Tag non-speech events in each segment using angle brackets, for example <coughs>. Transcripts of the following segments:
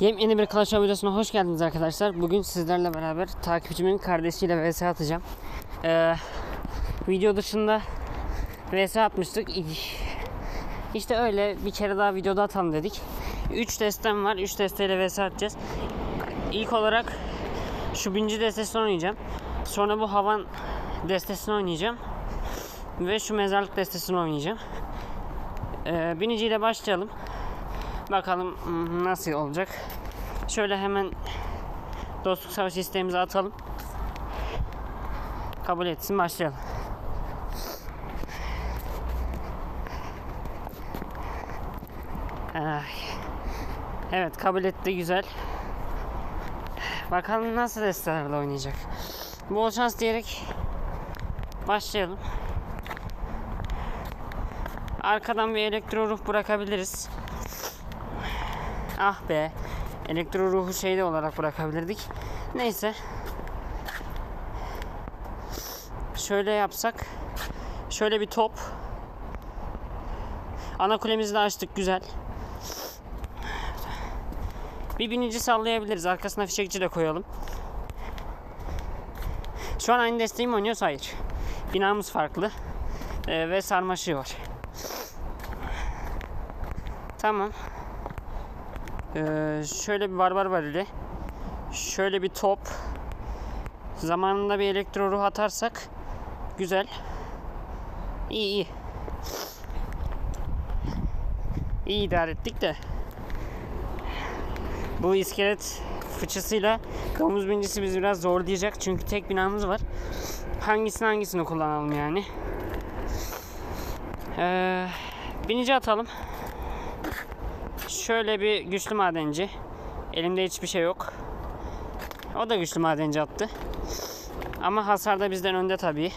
Yepyeni bir Clash videosuna hoş geldiniz arkadaşlar. Bugün sizlerle beraber takipçimin kardeşiyle vs atacağım. Ee, video dışında vs atmıştık. İşte öyle bir kere daha videoda atalım dedik. 3 destem var. 3 desteyle vs atacağız. İlk olarak şu binci destesini oynayacağım. Sonra bu havan destesini oynayacağım. Ve şu mezarlık destesini oynayacağım. Ee, biniciyle başlayalım. Bakalım hmm, nasıl olacak. Şöyle hemen dostluk savaşı isteğimizi atalım. Kabul etsin başlayalım. Ay. Evet kabul etti güzel. Bakalım nasıl destelerle oynayacak. Bol şans diyerek başlayalım. Arkadan bir elektro ruh bırakabiliriz. Ah be. Elektro ruhu şeyde olarak bırakabilirdik. Neyse. Şöyle yapsak. Şöyle bir top. Ana kulemizi de açtık güzel. Bir binici sallayabiliriz. Arkasına fişekçi de koyalım. Şu an aynı desteği mi oynuyoruz? Hayır. Binamız farklı. Ee, ve sarmaşığı var. Tamam. Ee, şöyle bir barbar varili. Şöyle bir top. Zamanında bir elektro ruh atarsak güzel. İyi iyi. İyi idare ettik de. Bu iskelet fıçısıyla domuz bincisi bizi biraz zorlayacak çünkü tek binamız var. Hangisini hangisini kullanalım yani. Ee, binici atalım. Şöyle bir güçlü madenci. Elimde hiçbir şey yok. O da güçlü madenci attı. Ama hasar da bizden önde tabii.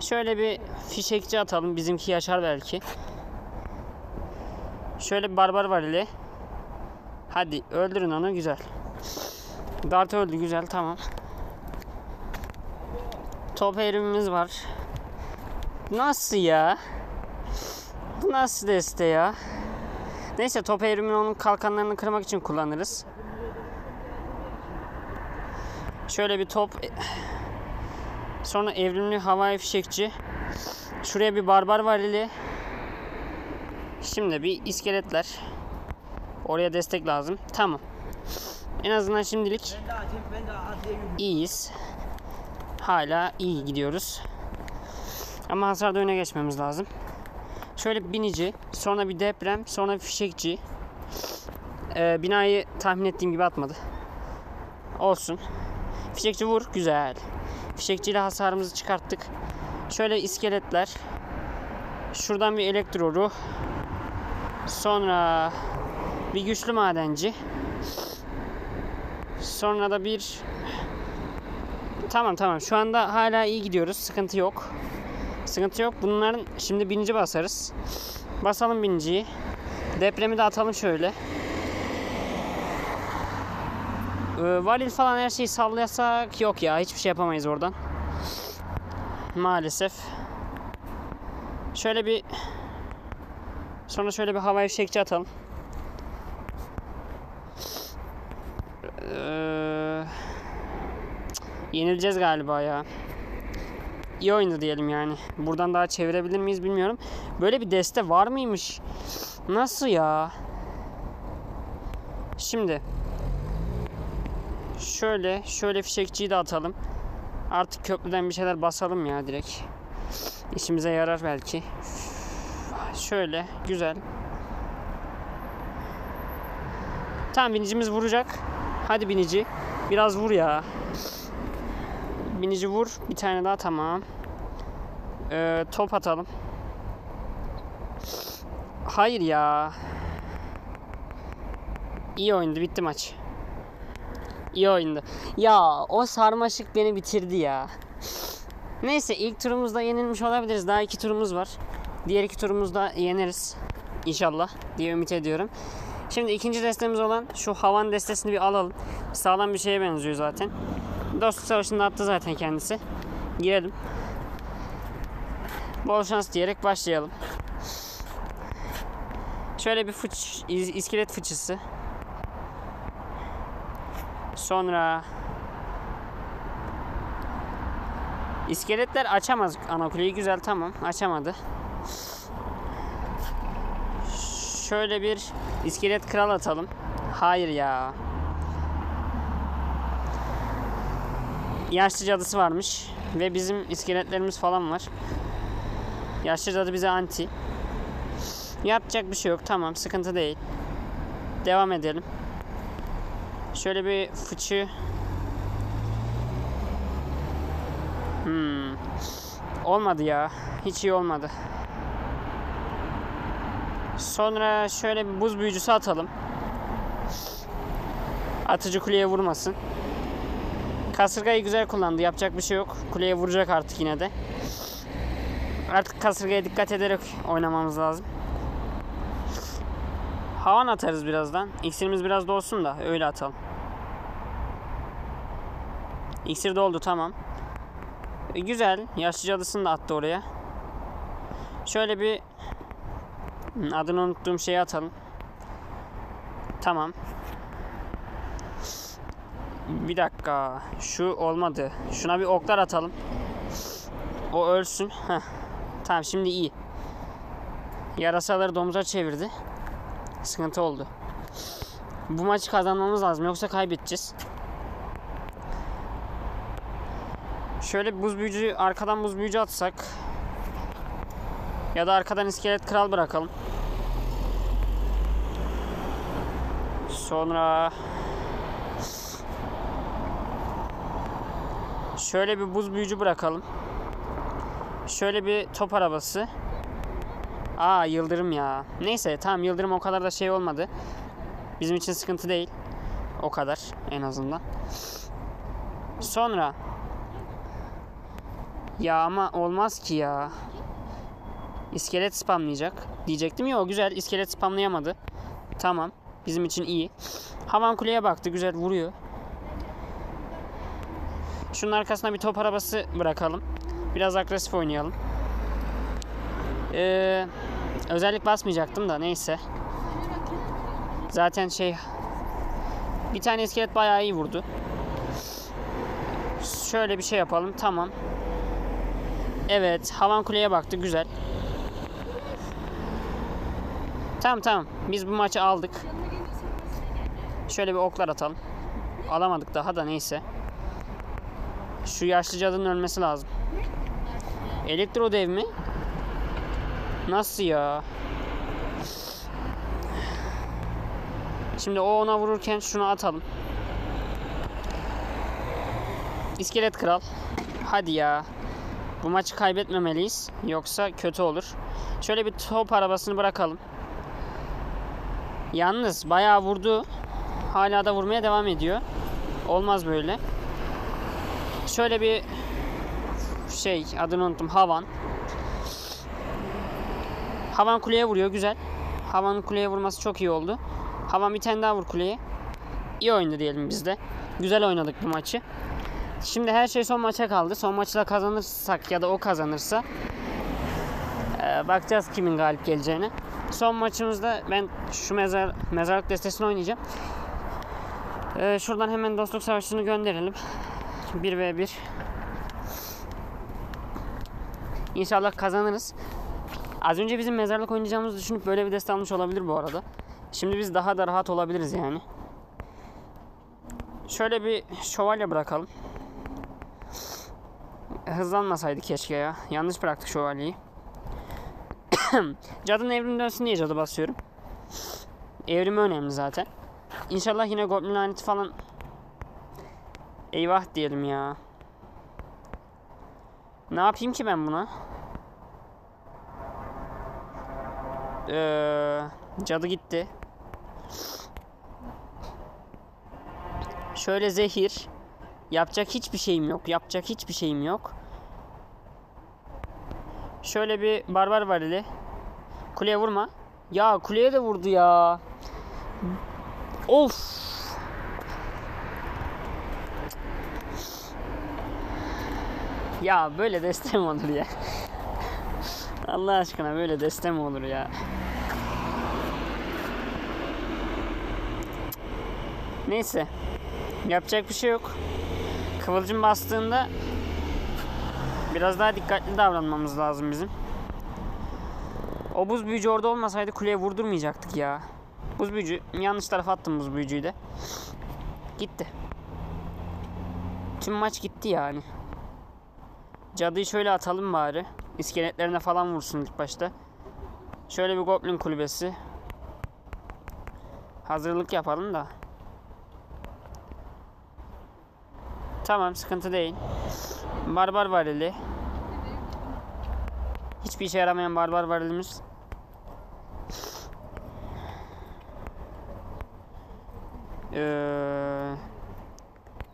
Şöyle bir fişekçi atalım. Bizimki yaşar belki. Şöyle bir barbar var ile. Hadi öldürün onu güzel. Dart öldü güzel tamam. Top erimimiz var. Nasıl ya? Bu nasıl deste ya? Neyse top evrimini onun kalkanlarını kırmak için kullanırız. Şöyle bir top. Sonra evrimli havai fişekçi. Şuraya bir barbar varili. Şimdi bir iskeletler. Oraya destek lazım. Tamam. En azından şimdilik iyiyiz. Hala iyi gidiyoruz. Ama hasarda öne geçmemiz lazım. Şöyle binici, sonra bir deprem, sonra bir fişekçi. Ee, binayı tahmin ettiğim gibi atmadı. Olsun. Fişekçi vur, güzel. Fişekçiyle hasarımızı çıkarttık. Şöyle iskeletler. Şuradan bir elektro ruh. Sonra bir güçlü madenci. Sonra da bir Tamam tamam şu anda hala iyi gidiyoruz. Sıkıntı yok. Sıkıntı yok. Bunların şimdi bininci basarız. Basalım binciyi. Depremi de atalım şöyle. Ee, valil falan her şeyi sallayasak yok ya. Hiçbir şey yapamayız oradan. Maalesef. Şöyle bir sonra şöyle bir havai fişekçi atalım. Ee, yenileceğiz galiba ya iyi oynadı diyelim yani. Buradan daha çevirebilir miyiz bilmiyorum. Böyle bir deste var mıymış? Nasıl ya? Şimdi şöyle şöyle fişekçiyi de atalım. Artık köprüden bir şeyler basalım ya direkt. İşimize yarar belki. Şöyle güzel. Tamam binicimiz vuracak. Hadi binici. Biraz vur ya. Binici vur. Bir tane daha tamam. Ee, top atalım. Hayır ya. İyi oyundu. Bitti maç. İyi oyundu. Ya o sarmaşık beni bitirdi ya. Neyse ilk turumuzda yenilmiş olabiliriz. Daha iki turumuz var. Diğer iki turumuzda yeneriz. İnşallah diye ümit ediyorum. Şimdi ikinci destemiz olan şu havan destesini bir alalım. Sağlam bir şeye benziyor zaten. Dostluk Savaşı'nda attı zaten kendisi. Girelim. Bol şans diyerek başlayalım. Şöyle bir fıç, iskelet fıçısı. Sonra İskeletler açamaz ana kuleyi güzel tamam açamadı. Şöyle bir iskelet kral atalım. Hayır ya. Yaşlı cadısı varmış ve bizim iskeletlerimiz falan var. Yaşlı cadı bize anti. Yapacak bir şey yok tamam sıkıntı değil. Devam edelim. Şöyle bir fıçı Hmm. Olmadı ya. Hiç iyi olmadı. Sonra şöyle bir buz büyücüsü atalım. Atıcı kuleye vurmasın. Kasırgayı güzel kullandı. Yapacak bir şey yok. Kuleye vuracak artık yine de. Artık kasırgaya dikkat ederek oynamamız lazım. Havan atarız birazdan. İksirimiz biraz dolsun da öyle atalım. İksir doldu tamam. E, güzel. Yaşlı cadısını da attı oraya. Şöyle bir Hı, adını unuttuğum şeyi atalım. Tamam. Bir dakika. Şu olmadı. Şuna bir oklar atalım. O ölsün. Heh. Tamam şimdi iyi. Yarasaları domuza çevirdi. Sıkıntı oldu. Bu maçı kazanmamız lazım yoksa kaybedeceğiz. Şöyle buz büyücü arkadan buz büyücü atsak ya da arkadan iskelet kral bırakalım. Sonra şöyle bir buz büyücü bırakalım. Şöyle bir top arabası. Aa yıldırım ya. Neyse tamam yıldırım o kadar da şey olmadı. Bizim için sıkıntı değil. O kadar en azından. Sonra ya ama olmaz ki ya. İskelet spamlayacak. Diyecektim ya o güzel iskelet spamlayamadı. Tamam. Bizim için iyi. Havan kuleye baktı. Güzel vuruyor. Şunun arkasına bir top arabası bırakalım. Biraz agresif oynayalım. Ee, özellik basmayacaktım da neyse. Zaten şey bir tane iskelet bayağı iyi vurdu. Şöyle bir şey yapalım. Tamam. Evet, havan kuleye baktı. Güzel. Tamam tamam. Biz bu maçı aldık. Şöyle bir oklar atalım. Alamadık daha da neyse. Şu yaşlı cadının ölmesi lazım. Elektro dev mi? Nasıl ya? Şimdi o ona vururken şunu atalım. İskelet kral. Hadi ya. Bu maçı kaybetmemeliyiz. Yoksa kötü olur. Şöyle bir top arabasını bırakalım. Yalnız bayağı vurdu. Hala da vurmaya devam ediyor. Olmaz böyle. Şöyle bir şey adını unuttum. Havan. Havan kuleye vuruyor. Güzel. Havanın kuleye vurması çok iyi oldu. Havan bir tane daha vur kuleye. İyi oynadı diyelim biz de. Güzel oynadık bu maçı. Şimdi her şey son maça kaldı. Son maçla kazanırsak ya da o kazanırsa e, bakacağız kimin galip geleceğine. Son maçımızda ben şu mezar mezarlık destesini oynayacağım. E, şuradan hemen dostluk savaşını gönderelim. 1 ve 1. İnşallah kazanırız. Az önce bizim mezarlık oynayacağımızı düşünüp böyle bir deste almış olabilir bu arada. Şimdi biz daha da rahat olabiliriz yani. Şöyle bir şövalye bırakalım. Hızlanmasaydı keşke ya. Yanlış bıraktık şövalyeyi. <coughs> Cadının evrimi dönsün diye cadı basıyorum. Evrimi önemli zaten. İnşallah yine goblin laneti falan Eyvah diyelim ya. Ne yapayım ki ben buna? Ee, cadı gitti. Şöyle zehir. Yapacak hiçbir şeyim yok. Yapacak hiçbir şeyim yok. Şöyle bir barbar varili. Kuleye vurma. Ya kuleye de vurdu ya. Of. Ya böyle deste <laughs> mi olur ya? Allah aşkına böyle deste mi olur ya? Neyse. Yapacak bir şey yok. Kıvılcım bastığında biraz daha dikkatli davranmamız lazım bizim. O buz büyücü orada olmasaydı kuleye vurdurmayacaktık ya. Buz büyücü. Yanlış tarafa attım buz büyücüyü de. Gitti. Tüm maç gitti yani. Cadıyı şöyle atalım bari. İskeletlerine falan vursun ilk başta. Şöyle bir goblin kulübesi. Hazırlık yapalım da. Tamam sıkıntı değil. Barbar varili. Hiçbir işe yaramayan barbar varilimiz. Ee,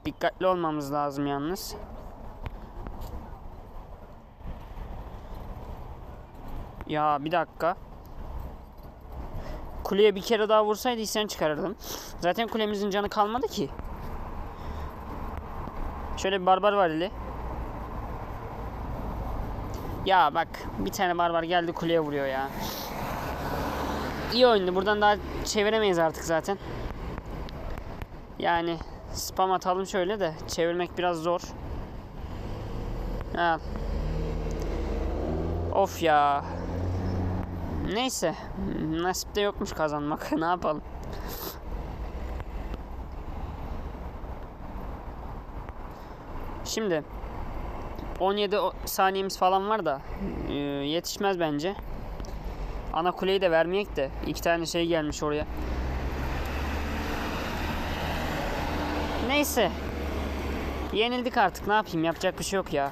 dikkatli olmamız lazım yalnız. Ya bir dakika. Kuleye bir kere daha vursaydı isyan çıkarırdım. Zaten kulemizin canı kalmadı ki. Şöyle bir barbar var eli. Ya bak bir tane barbar geldi kuleye vuruyor ya. İyi oyundu. Buradan daha çeviremeyiz artık zaten. Yani spam atalım şöyle de çevirmek biraz zor. Ha. Of ya. Neyse. Nasipte yokmuş kazanmak. <laughs> ne yapalım? Şimdi 17 o- saniyemiz falan var da e, yetişmez bence. Ana kuleyi de vermeyek de iki tane şey gelmiş oraya. Neyse. Yenildik artık ne yapayım yapacak bir şey yok ya.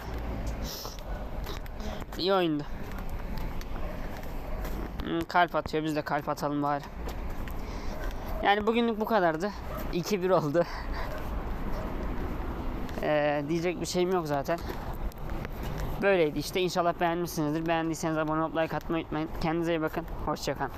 İyi oyundu. Hmm, Kalp atıyor biz de kalp atalım bari. Yani bugünlük bu kadardı. 2-1 oldu. Ee, diyecek bir şeyim yok zaten. Böyleydi işte. İnşallah beğenmişsinizdir. Beğendiyseniz abone olup like atmayı unutmayın. Kendinize iyi bakın. Hoşçakalın.